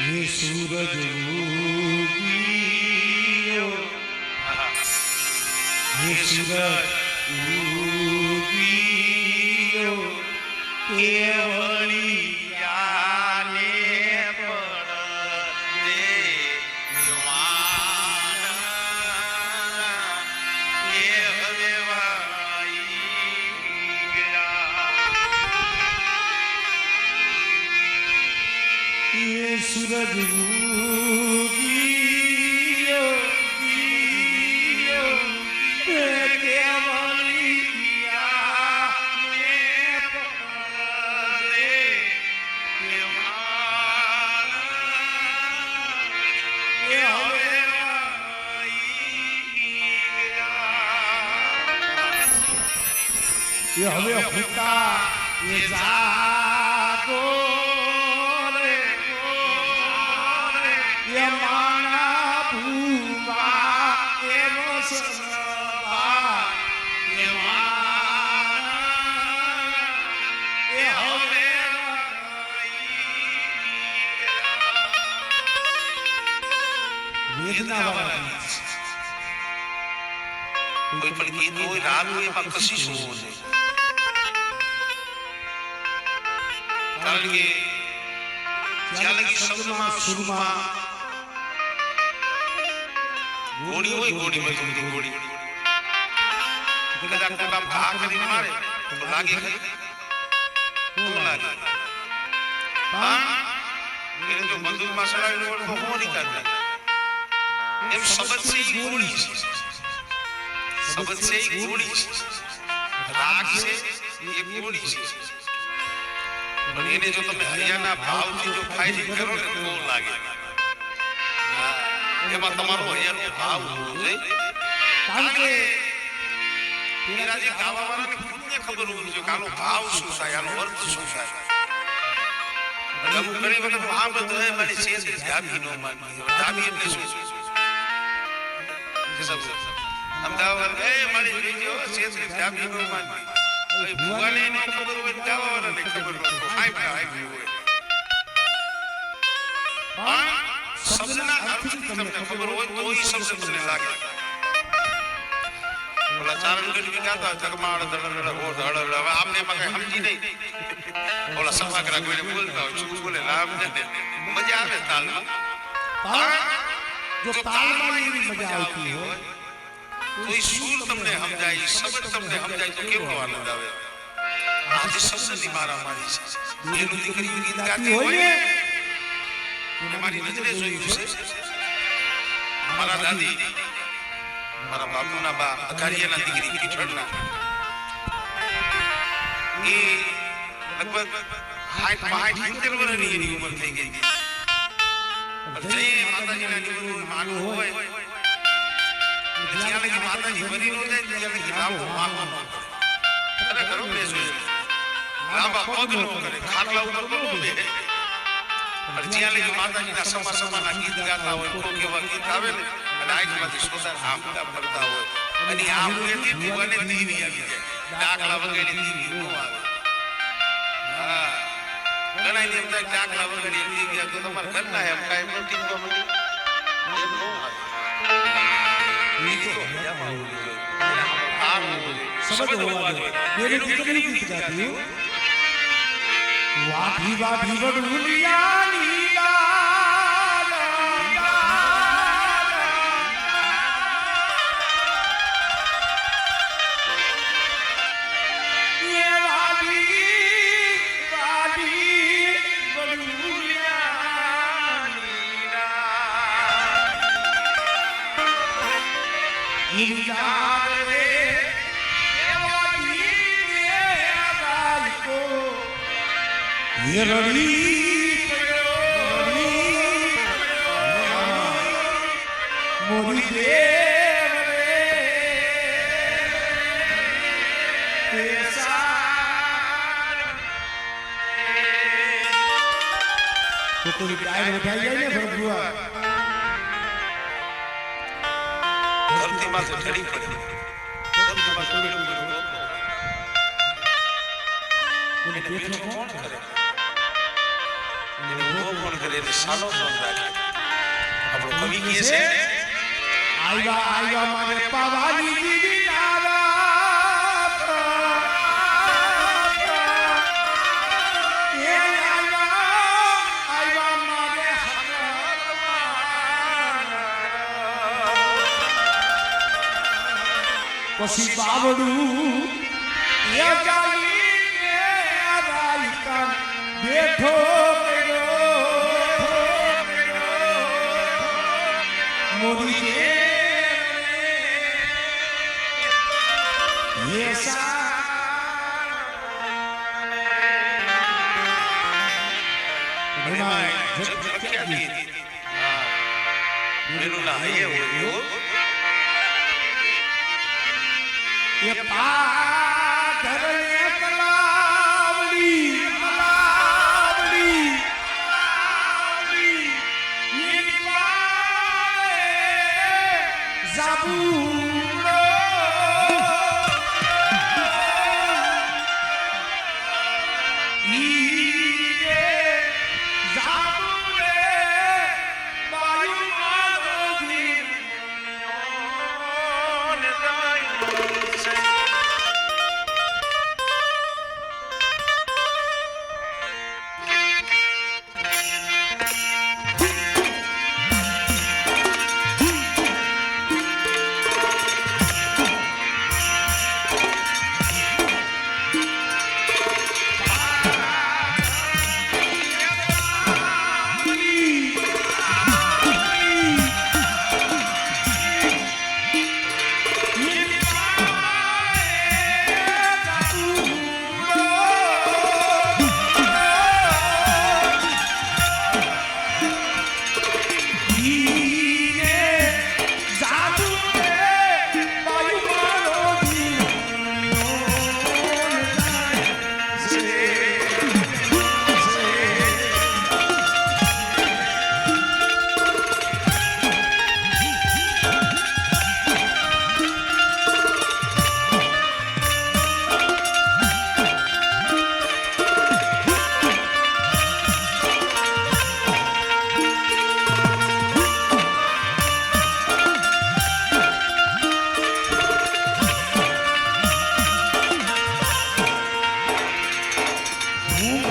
હે સૂરજ ઉગીયો. હે સૂરજ ઉગીયો. કેવળિયાને સૂરજ. હવે હુતા એ જાગો વેદના વાળા ગીત છે. કોઈ પણ ગીત હોય રાગ હોય એમાં કશિશ હોવો જોઈએ કારણ કે જ્યાં લગી શબ્દમાં સુરમાં ગોળી હોય ગોળીમાં થોડી ગોળી કદાચ કોઈ આમ ઘા કરીને મારે તો લાગે ખરી ન લાગે પણ એને જો બંદૂકમાં સડાવેલું હોય તો હું નહીં કરતા એમ શબ્દ છે ઈ ગોળી છે શબ્દ છે છે રાગ છે એ ગુણી છે. પણ એને જો તમે હૈયાના ભાવથી જો ફાયદી કરો ને તો લાગે. એમાં તમારો હરિયાનો ભાવ હોવો જોઈએ. કારણ કે ખબર હોવી જોઈએ કે ભાવ શું થાય, આનો અર્થ શું થાય. ઘણી વખત છે હોય મારી શેષ ધાબી નો માનવી ધાબી એટલે શું? સબ અમદાવાદ, એ મારી જોઈજો શેષ ધાબી નો માનવી. હવે ભૂવાને ન ખબર હોય ને ગાવાવાળાને ખબર હોય. તો હાય ભાઈ હાય ભાઈ હોય. પણ શબ્દના અર્થથી તમને ખબર હોય તો એ શબ્દ તમને લાગે. ઓલા ચારણ ગઢવી ગાતા હોય તકમાડ ધડધડ ઓઢ હળહળ હવે આમને એમાં કઈ સમજી નહીં. ઓલા સફાકરા કોઈને બોલતા હોય, શું બોલે, લાભ ને દે. મજા આવે તાલમાં. પણ જો તાલમાં એવી મજા આવતી હોય તો એ સૂર તમને સમજાય શબ્દ તમને સમજાય તો કેવો આનંદ આવે? આજે શબ્દની મારામારી છે એનું દીકરી ગીત ગાતી હોય ને મારી નજરે જોયું છે. મારા દાદી મારા બાપુના બા અઘારિયાના દીકરી પીઠળના એ લગભગ હાઈટ હાઈટ સિત્તેર વર્ષની એની ઉંમર થઈ ગઈ જઈ માતાજીના દીકરીનું માનું હોય, જ્યાં લગી માતાજી ભરી નો જાય, ત્યાં લગી લાંબો માનો ન કરે ખરેખર હો મેં જોયું. લાંબા પગ નો કરે, ખાટલા ઉપર તો નો જ્યાં ગીત ગાતા હોય, કોક એવા ગીત આવે ને, અને આંખમાંથી સોતા આમતા હોય, અને આમ ધીરી આવી જાય. ડાકલા વગેરે નો આવે. ઘણા એમ થાય કે ડાકલા વગેરે ધીરી ગયા તો તમારા ઘરના એમ કાંઈ પણ ટીપવા મળી એમ નો આવે જોઈએ. હોય. વાઢી વાઢી રડી મોરી દેવ રે તો કોઈ ડાયર ઉઠાઈ જાય ને ભરભુઆ માથે ઢળી પડી એને બેઠો કોણ કરે એને ઉભો કોણ કરે એને સાલો કોણ રાખે આપણો કવિ કહે છે આવ્યા આવ્યા મારે પાવાની દીદી પછી બાવડું બેઠો Modi Yes, Memang, jom kita lihat. Dulu lah, ya, ya, Ayyappa Yeah.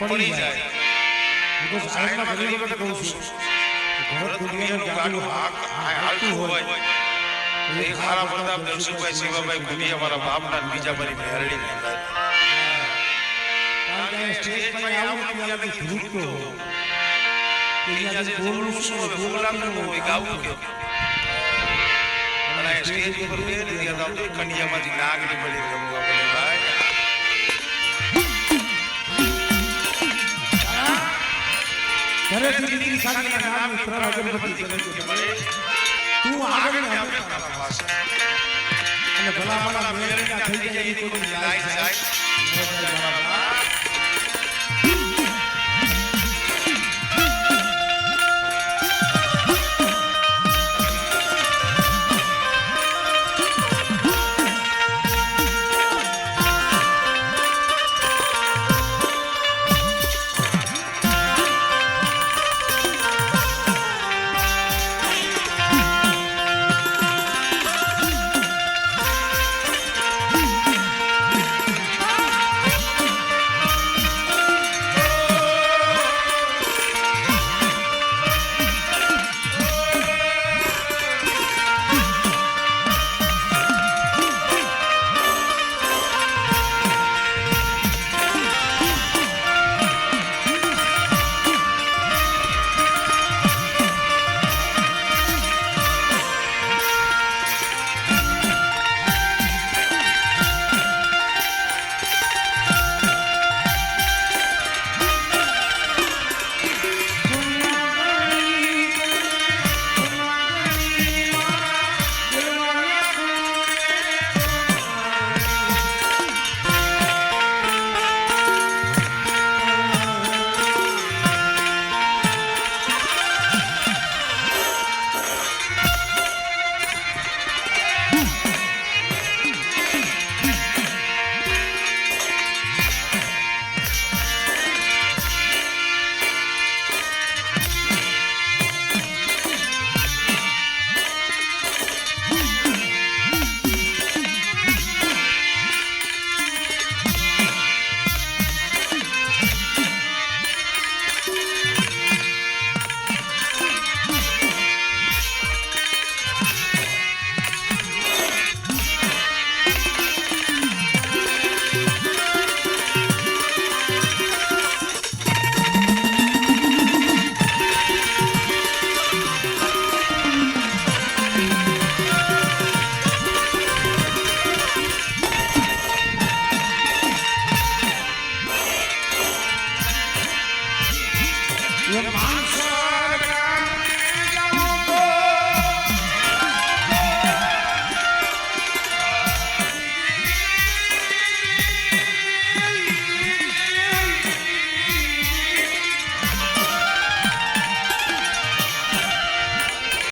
પડી જાય હું તો સાહેબના ઘણી વખત કહું છું ભરત કુંડિયાનું ગાડું હાલતું હોય એ ખારા પ્રતાપ દર્શકભાઈ શિવાભાઈ ભૂલી મારા બાપના બીજા બની મેરડી સ્ટેજ પર આવું ને ત્યારે ધ્રુજતો કે બોલવું શું હોય, ન ગાવું કેવું. અને સ્ટેજ ઉપર બે નથી હતા તો કન્યામાંથી નાગની મળી રમવા પડે ઘરેથી દીકરી સાથેના નામની ત્રણ અગરબત્તી કરે છે. તું આગળ ને અમે તારા પાસે. અને ભલા ભલા મેળવીના થઈ કોઈ જાય.